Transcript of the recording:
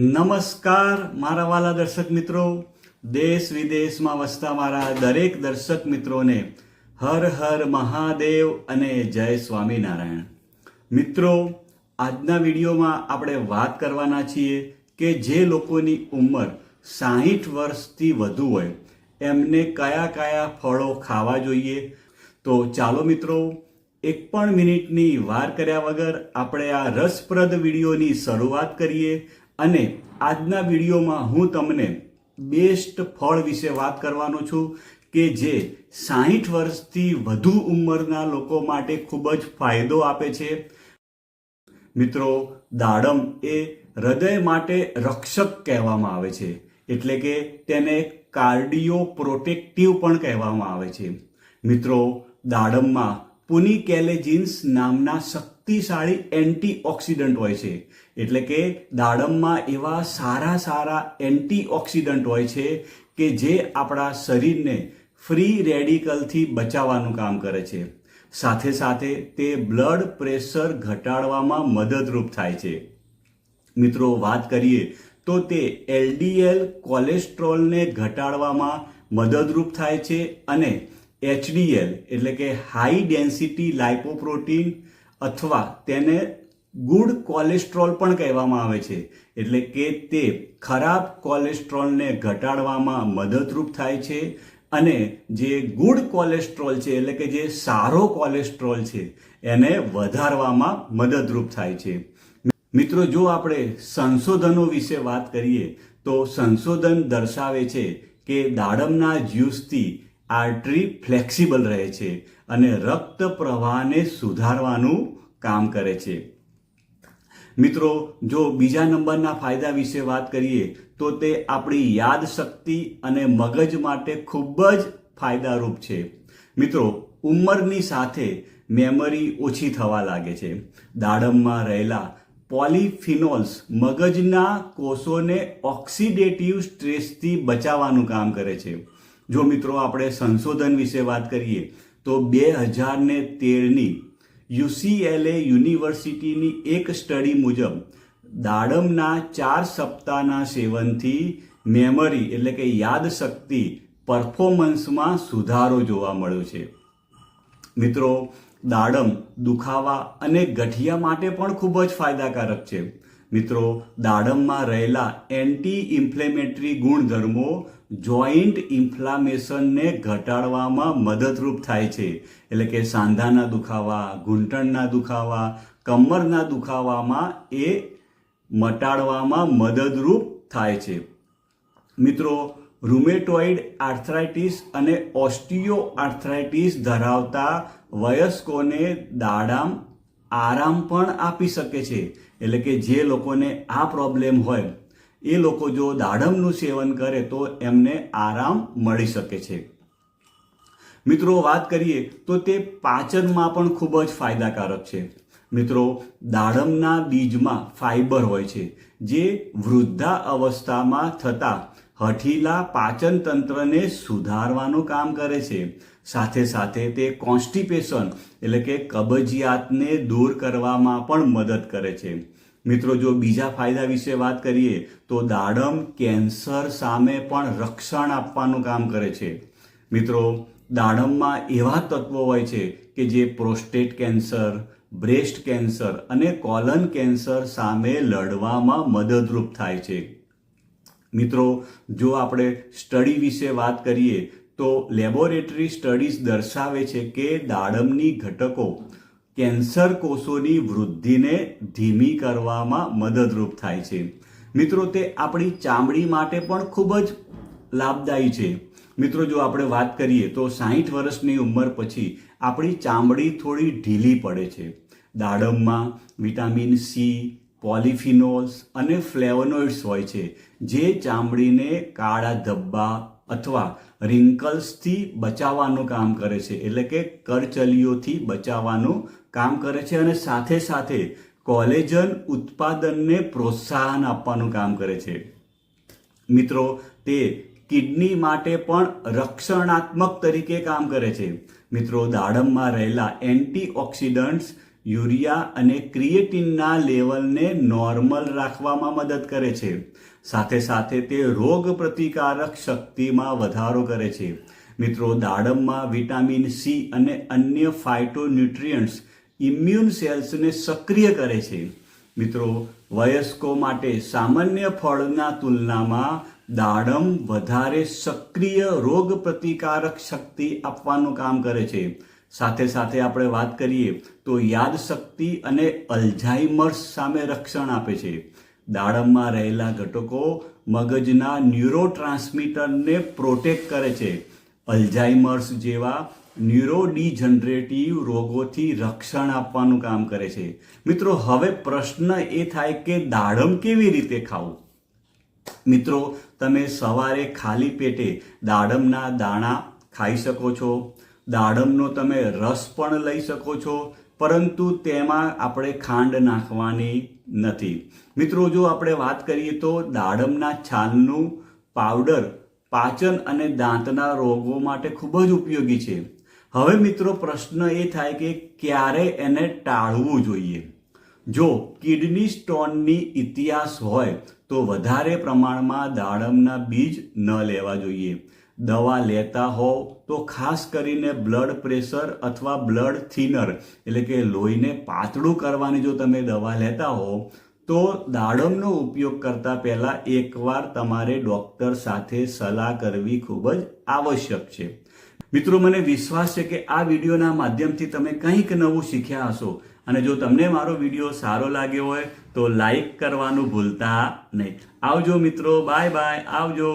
નમસ્કાર, મારા વાલા દર્શક મિત્રો. દેશ વિદેશમાં વસતા મારા દરેક દર્શક મિત્રોને હર હર મહાદેવ અને જય સ્વામિનારાયણ. મિત્રો, આજના વિડીયોમાં આપણે વાત કરવાના છીએ કે જે લોકોની ઉંમર સાહીઠ વર્ષથી વધુ હોય, એમને કયા કયા ફળો ખાવા જોઈએ? તો ચાલો મિત્રો, એક પણ મિનિટની વાર કર્યા વગર આપણે આ રસપ્રદ વિડીયોની શરૂઆત કરીએ અને આજના વિડીયોમાં હું તમને બેસ્ટ ફળ વિશે વાત કરવાનો છું કે જે સાહીઠ વર્ષથી વધુ ઉંમરના લોકો માટે ખૂબ જ ફાયદો આપે છે. મિત્રો, દાડમ એ હૃદય માટે રક્ષક કહેવામાં આવે છે. એટલે કે તેને કાર્ડિયો પ્રોટેક્ટિવ પણ કહેવામાં આવે છે. મિત્રો, દાડમમાં પુનિકેલેજિન્સ નામના શક્તિશાળી એન્ટીઓક્સિડન્ટ હોય છે. એટલે કે દાડમમાં એવા સારા સારા એન્ટીઓક્સિડન્ટ હોય છે કે જે આપણા શરીરને ફ્રી રેડિકલથી બચાવવાનું કામ કરે છે. સાથે સાથે તે બ્લડ પ્રેશર ઘટાડવામાં મદદરૂપ થાય છે. મિત્રો, વાત કરીએ તો તે એલડીએલ કોલેસ્ટ્રોલને ઘટાડવામાં મદદરૂપ થાય છે અને એચડીએલ એટલે કે હાઈ ડેન્સિટી લાઇપોપ્રોટીન અથવા તેને ગુડ કોલેસ્ટ્રોલ પણ કહેવામાં આવે છે. એટલે કે તે ખરાબ કોલેસ્ટ્રોલને ઘટાડવામાં મદદરૂપ થાય છે અને જે ગુડ કોલેસ્ટ્રોલ છે, એટલે કે જે સારો કોલેસ્ટ્રોલ છે, એને વધારવામાં મદદરૂપ થાય છે. મિત્રો, જો આપણે સંશોધનો વિશે વાત કરીએ, તો સંશોધન દર્શાવે છે કે દાડમના જ્યુસથી આર્ટરી ફ્લેક્સિબલ રહે છે અને રક્ત પ્રવાહને સુધારવાનું કામ કરે છે. મિત્રો, જો બીજા નંબરના ફાયદા વિશે વાત કરીએ, તો તે આપણી યાદશક્તિ અને મગજ માટે ખૂબ જ ફાયદારૂપ છે. મિત્રો, ઉંમરની સાથે મેમરી ઓછી થવા લાગે છે. દાડમમાં રહેલા પોલિફિનોલ્સ મગજના કોષોને ઓક્સિડેટિવ સ્ટ્રેસથી બચાવવાનું કામ કરે છે. જો મિત્રો આપણે સંશોધન વિશે વાત કરીએ, તો બે હજાર ને તેરની યુસીએલએ યુનિવર્સિટીની એક સ્ટડી મુજબ દાડમના ચાર સપ્તાહના સેવનથી મેમરી એટલે કે યાદશક્તિ પરફોર્મન્સમાં સુધારો જોવા મળ્યો છે. મિત્રો, દાડમ દુખાવા અને ગઠિયા માટે પણ ખૂબ જ ફાયદાકારક છે. મિત્રો, દાડમમાં રહેલા એન્ટી ઇન્ફ્લેમેટરી ગુણધર્મો જોઈન્ટ ઇન્ફ્લામેશનને ઘટાડવામાં મદદરૂપ થાય છે. એટલે કે સાંધાના દુખાવા, ઘૂંટણના દુખાવા, કમરના દુખાવામાં એ મટાડવામાં મદદરૂપ થાય છે. મિત્રો રૂમેટોઇડ આર્થરાઇટિસ અને ઓસ્ટિયો આર્થરાઇટિસ ધરાવતા વયસ્કોને દાડામ આરામ પણ આપી શકે છે. એટલે કે જે લોકોને આ પ્રોબ્લેમ હોય, એ લોકો જો દાડમનું સેવન કરે તો એમને આરામ મળી શકે છે. મિત્રો, વાત કરીએ તો તે પાચનમાં પણ ખૂબ જ ફાયદાકારક છે. મિત્રો, દાડમના બીજમાં ફાઈબર હોય છે, જે વૃદ્ધા અવસ્થામાં થતા હઠીલા પાચન તંત્રને સુધારવાનું કામ કરે છે. સાથે સાથે તે કોન્સ્ટિપેશન એટલે કે કબજિયાતને દૂર કરવામાં પણ મદદ કરે છે. મિત્રો, જો બીજા ફાયદા વિશે વાત કરીએ, તો દાડમ કેન્સર સામે પણ રક્ષણ આપવાનું કામ કરે છે. મિત્રો, દાડમમાં એવા તત્વો હોય છે કે જે પ્રોસ્ટેટ કેન્સર, બ્રેસ્ટ કેન્સર અને કોલન કેન્સર સામે લડવામાં મદદરૂપ થાય છે. મિત્રો, જો આપણે સ્ટડી વિશે વાત કરીએ, તો લેબોરેટરી સ્ટડીઝ દર્શાવે છે કે દાડમની ઘટકો કેન્સર કોષોની વૃદ્ધિને ધીમી કરવામાં મદદરૂપ થાય છે. મિત્રો, તે આપણી ચામડી માટે પણ ખૂબ જ લાભદાયી છે. મિત્રો, જો આપણે વાત કરીએ, તો સાહીઠ વર્ષની ઉંમર પછી આપણી ચામડી થોડી ઢીલી પડે છે. દાડમમાં વિટામિન સી પોલિફિનોલ્સ અને ફ્લેવોનોઇડ્સ હોય છે, જે ચામડીને કાળા ધબ્બા અથવા રિંકલ્સથી બચાવવાનું કામ કરે છે, એટલે કે કરચલીઓથી બચાવવાનું કામ કરે છે અને સાથે સાથે કોલેજન ઉત્પાદનને પ્રોત્સાહન આપવાનું કામ કરે છે. મિત્રો, તે કિડની માટે પણ રક્ષણાત્મક તરીકે કામ કરે છે. મિત્રો, દાડમમાં રહેલા એન્ટીઓક્સિડન્ટ્સ યુરિયા અને ક્રિએટિનના લેવલને નોર્મલ રાખવામાં મદદ કરે છે. સાથે સાથે તે રોગ પ્રતિકારક શક્તિમાં વધારો કરે છે. મિત્રો, દાડમમાં વિટામિન સી અને અન્ય ફાઇટોન્યુટ્રિયન્ટ્સ ઇમ્યુન સેલ્સને સક્રિય કરે છે. મિત્રો, વયસ્કો માટે સામાન્ય ફળના તુલનામાં દાડમ વધારે સક્રિય રોગ પ્રતિકારક શક્તિ આપવાનું કામ કરે છે. સાથે સાથે આપણે વાત કરીએ તો યાદશક્તિ અને અલ્ઝાઇમર્સ સામે રક્ષણ આપે છે. દાડમમાં રહેલા ઘટકો મગજના ન્યુરોટ્રાન્સમીટરને પ્રોટેક્ટ કરે છે. અલ્ઝાઇમર્સ જેવા ન્યુરોડીજનરેટિવ રોગોથી રક્ષણ આપવાનું કામ કરે છે. મિત્રો, હવે પ્રશ્ન એ થાય કે દાડમ કેવી રીતે ખાવું? મિત્રો, તમે સવારે ખાલી પેટે દાડમના દાણા ખાઈ શકો છો. દાડમનો તમે રસ પણ લઈ શકો છો, પરંતુ તેમાં આપણે ખાંડ નાખવાની નથી. મિત્રો, જો આપણે વાત કરીએ તો દાડમના છાલનું પાવડર પાચન અને દાંતના રોગો માટે ખૂબ જ ઉપયોગી છે. હવે મિત્રો, પ્રશ્ન એ થાય કે ક્યારે એને ટાળવું જોઈએ? જો કિડની સ્ટોનની ઇતિહાસ હોય, તો વધારે પ્રમાણમાં દાડમના બીજ ન લેવા જોઈએ. દવા લેતા હોવ તો ખાસ કરીને બ્લડ પ્રેશર અથવા બ્લડ થિનર એટલે કે લોહીને પાતળું કરવાની જો તમે દવા લેતા હોવ તો દાડમનો ઉપયોગ કરતા પહેલાં એકવાર તમારે ડૉક્ટર સાથે સલાહ કરવી ખૂબ જ આવશ્યક છે. મિત્રો, મને વિશ્વાસ છે કે આ વિડીયોના માધ્યમથી તમે કંઈક નવું શીખ્યા હશો અને જો તમને મારો વીડિયો સારો લાગ્યો હોય તો લાઈક કરવાનું ભૂલતા નહીં. આવજો મિત્રો, બાય બાય, આવજો.